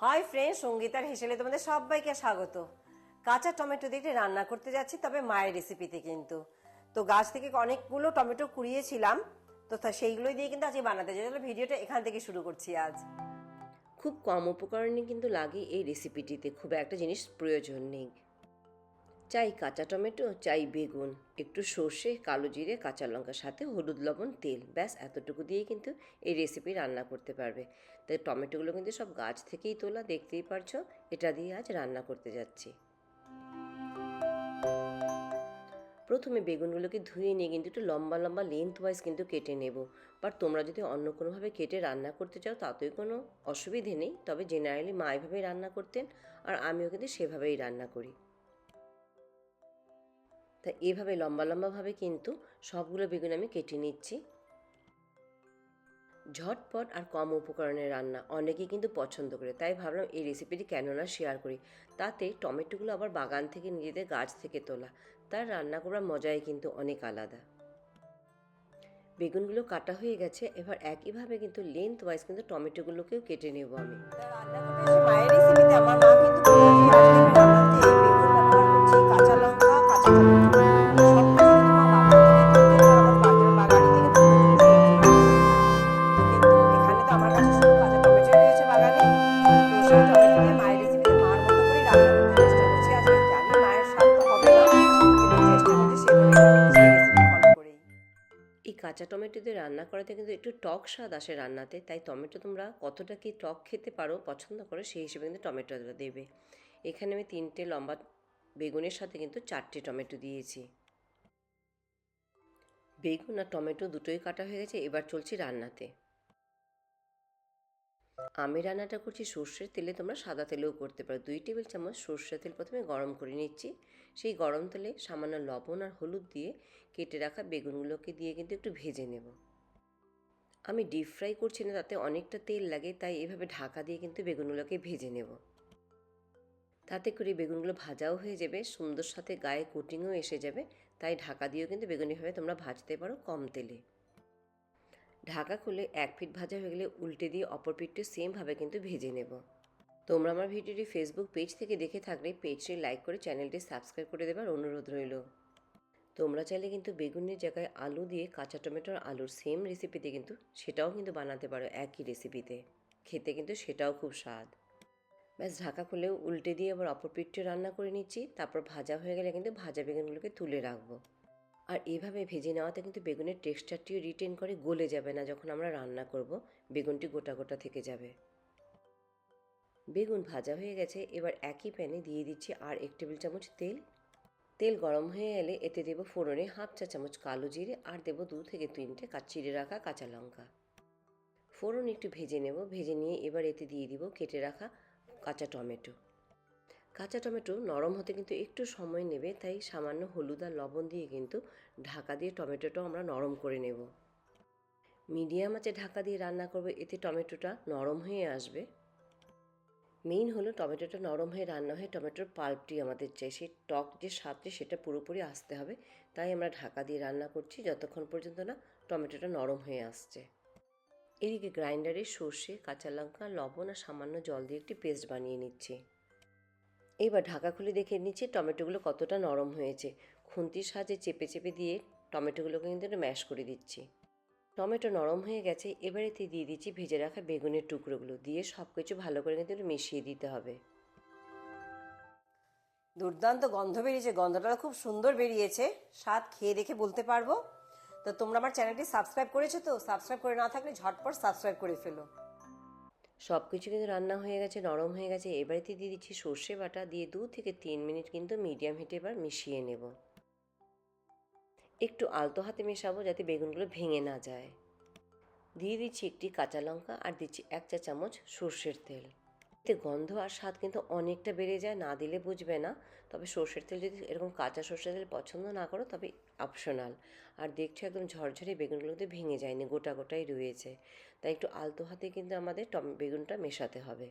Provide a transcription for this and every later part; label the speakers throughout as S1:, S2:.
S1: Hi friend সঙ্গীতার হেসেলে তোমাদের সবাইকে স্বাগত। কাঁচা টমেটো দিয়ে রান্না করতে যাচ্ছি, তবে মায়ের রেসিপিতে কিন্তু। তো গাছ থেকে অনেকগুলো টমেটো কুড়িয়েছিলাম, তো সেইগুলোই দিয়ে কিন্তু আজকে বানাতে যাই তাহলে ভিডিওটা এখান থেকে শুরু করছি আজ।
S2: খুব কম উপকরণে কিন্তু লাগে এই রেসিপিটিতে খুব একটা জিনিস প্রয়োজন নেই। চাই কাঁচা টমেটো, চাই বেগুন, একটু সর্ষে, কালো জিরে, কাঁচা লঙ্কার সাথে হলুদ, লবণ, তেল। ব্যাস, এতটুকু দিয়েই কিন্তু এই রেসিপি রান্না করতে পারবে। তাই টমেটোগুলো কিন্তু সব গাছ থেকেই তোলা, দেখতেই পারছ, এটা দিয়ে আজ রান্না করতে যাচ্ছি। প্রথমে বেগুনগুলোকে ধুয়ে নিয়ে কিন্তু একটু লম্বা লম্বা লেন্থ ওয়াইজ কিন্তু কেটে নেব। বাট তোমরা যদি অন্য কোনোভাবে কেটে রান্না করতে চাও তাতেই কোনো অসুবিধে নেই। তবে জেনারেলি মা এভাবেই রান্না করতেন, আর আমিও কিন্তু সেভাবেই রান্না করি। তা এভাবে লম্বা লম্বাভাবে কিন্তু সবগুলো বেগুন আমি কেটে নিচ্ছি। ঝটপট আর কম উপকরণের রান্না অনেকেই কিন্তু পছন্দ করে, তাই ভাবলাম এই রেসিপিটি কেন না শেয়ার করি। তাতে টমেটোগুলো আবার বাগান থেকে নিজেদের গাছ থেকে তোলা, তার রান্না করার মজাই কিন্তু অনেক আলাদা। বেগুনগুলো কাটা হয়ে গেছে, এবার একইভাবে কিন্তু লেন্থ ওয়াইজ কিন্তু টমেটোগুলোকেও কেটে নেব আমি।
S1: আমার মা কিন্তু কাঁচা টমেটো দিয়ে রান্না করাতে কিন্তু
S2: একটু টক স্বাদ আসে রান্নাতে, তাই টমেটো তোমরা কতটা কি টক খেতে পারো, পছন্দ করো, সেই হিসেবে কিন্তু টমেটো দেবে। এখানে আমি তিনটে লম্বা বেগুনের সাথে কিন্তু চারটে টমেটো দিয়েছি। বেগুন আর টমেটো দুটোই কাটা হয়ে গেছে, এবার চলছি রান্নাতে। আমি রান্নাটা করছি সর্ষের তেলে, তোমরা সাদা তেলেও করতে পারো। দুই টেবিল চামচ সর্ষের তেল প্রথমে গরম করে নিচ্ছি। সেই গরম তেলে সামান্য লবণ আর হলুদ দিয়ে কেটে রাখা বেগুনগুলোকে দিয়ে কিন্তু একটু ভেজে নেব। আমি ডিপ ফ্রাই করছি না, তাতে অনেকটা তেল লাগে, তাই এভাবে ঢাকা দিয়ে কিন্তু বেগুনগুলোকে ভেজে নেব। তাতে করে বেগুনগুলো ভাজাও হয়ে যাবে, সুন্দর সাথে গায়ে কোটিংও এসে যাবে, তাই ঢাকা দিয়েও কিন্তু বেগুন এভাবে তোমরা ভাজতে পারো কম তেলে। ঢাকা খুলে এক ফিট ভাজা হয়ে গেলে উল্টে দিয়ে অপর পিঠটি সেমভাবে কিন্তু ভেজে নেব। তোমরা আমার ভিডিওটি ফেসবুক পেজ থেকে দেখে থাকলে পেজটি লাইক করে চ্যানেলটি সাবস্ক্রাইব করে দেবার অনুরোধ রইল। তোমরা চাইলে কিন্তু বেগুনের জায়গায় আলু দিয়ে কাঁচা টমেটোর আলুর সেম রেসিপিতে কিন্তু সেটাও কিন্তু বানাতে পারো একই রেসিপিতে খেতে কিন্তু সেটাও খুব স্বাদ। ব্যাস, ঢাকা খুলেও উল্টে দিয়ে আবার অপর পিঠটি রান্না করে নিচ্ছি। তারপর ভাজা হয়ে গেলে কিন্তু ভাজা বেগুনগুলোকে তুলে রাখব। আর এভাবে ভেজে নেওয়াতে কিন্তু বেগুনের টেক্সচারটিও রিটেন করে গলে যাবে না যখন আমরা রান্না করব। বেগুনটি গোটা গোটা থেকে যাবে। বেগুন ভাজা হয়ে গেছে। এবার একই প্যানে দিয়ে দিচ্ছি আর এক টেবিল চামচ তেল। তেল গরম হয়ে এলে এতে দেবো ফোড়নে হাফ চা চামচ কালো জিরে আর দেবো দু থেকে তিনটে চিড়ে রাখা কাঁচা লঙ্কা। ফোড়ন একটু ভেজে নেব। ভেজে নিয়ে এবার এতে দিয়ে দিব কেটে রাখা কাঁচা টমেটো। কাঁচা টমেটো নরম হতে কিন্তু একটু সময় নেবে, তাই সামান্য হলুদ আর লবণ দিয়ে কিন্তু ঢাকা দিয়ে টমেটোটাও আমরা নরম করে নেব। মিডিয়াম আছে ঢাকা দিয়ে রান্না করবে, এতে টমেটোটা নরম হয়ে আসবে। মেইন হলো টমেটোটা নরম হয়ে রান্না হয়ে টমেটোর পাল্পটি আমাদের চাই, সেই টক যে স্বাদটি সেটা পুরোপুরি আসতে হবে, তাই আমরা ঢাকা দিয়ে রান্না করছি, যতক্ষণ পর্যন্ত না টমেটোটা নরম হয়ে আসছে। এদিকে গ্রাইন্ডারে সর্ষে, কাঁচা লঙ্কা, লবণ আর সামান্য জল দিয়ে একটি পেস্ট বানিয়ে নিচ্ছি। এইবার ঢাকা খুলে দেখে নিচ্ছি টমেটোগুলো কতটা নরম হয়েছে। খুন্তির সাহায্যে চেপে চেপে দিয়ে টমেটোগুলোকে কিন্তু ম্যাশ করে দিচ্ছি। টমেটো নরম হয়ে গেছে, এবার দিয়ে দিচ্ছি ভেজে রাখা বেগুনের টুকরোগুলো। দিয়ে সব কিছু ভালো করে কিন্তু মিশিয়ে দিতে হবে।
S1: দুর্দান্ত গন্ধ বেরিয়েছে, গন্ধটা খুব সুন্দর বেরিয়েছে। স্বাদ খেয়ে দেখে বলতে পারব? তো তোমরা আমার চ্যানেলটি সাবস্ক্রাইব করেছ তো, সাবস্ক্রাইব করে না থাকলে ঝটপট সাবস্ক্রাইব করে ফেলো।
S2: সব কিছু কিন্তু রান্না হয়ে গেছে, নরম হয়ে গেছে। এবারেতে দিয়ে দিচ্ছি সর্ষে বাটা, দিয়ে দু থেকে তিন মিনিট কিন্তু মিডিয়াম হিটে এবার মিশিয়ে নেব। একটু আলতো হাতে মেশাবো যাতে বেগুনগুলো ভেঙে না যায়। দিয়ে দিচ্ছি একটি কাঁচা লঙ্কা আর দিচ্ছি এক চা চামচ সর্ষের তেল। এতে গন্ধ আর স্বাদ কিন্তু অনেকটা বেড়ে যায়, না দিলে বুঝবে না। তবে সর্ষের তেল যদি এরকম কাঁচা সর্ষের তেল পছন্দ না করো, তবে অপশনাল আর দেখছ একদম ঝরঝরে বেগুনগুলো কিন্তু ভেঙে যায়নি, গোটা গোটাই রয়েছে। তাই একটু আলতো হাতে কিন্তু আমাদের টম, বেগুনটা মেশাতে হবে।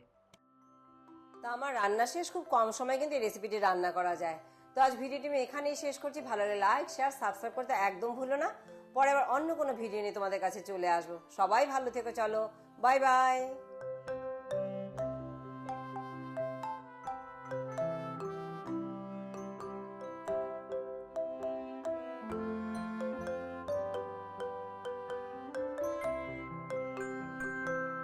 S1: তা আমার রান্না শেষ, খুব কম সময় কিন্তু এই রেসিপিটি রান্না করা যায়। তো আজ ভিডিওটি আমি এখানেই শেষ করছি। ভালো লাগলে লাইক শেয়ার সাবস্ক্রাইব করতে একদম ভুলো না। পরে আবার অন্য কোনো ভিডিও নিয়ে তোমাদের কাছে চলে আসব। সবাই ভালো থেকো, চলো। Bye bye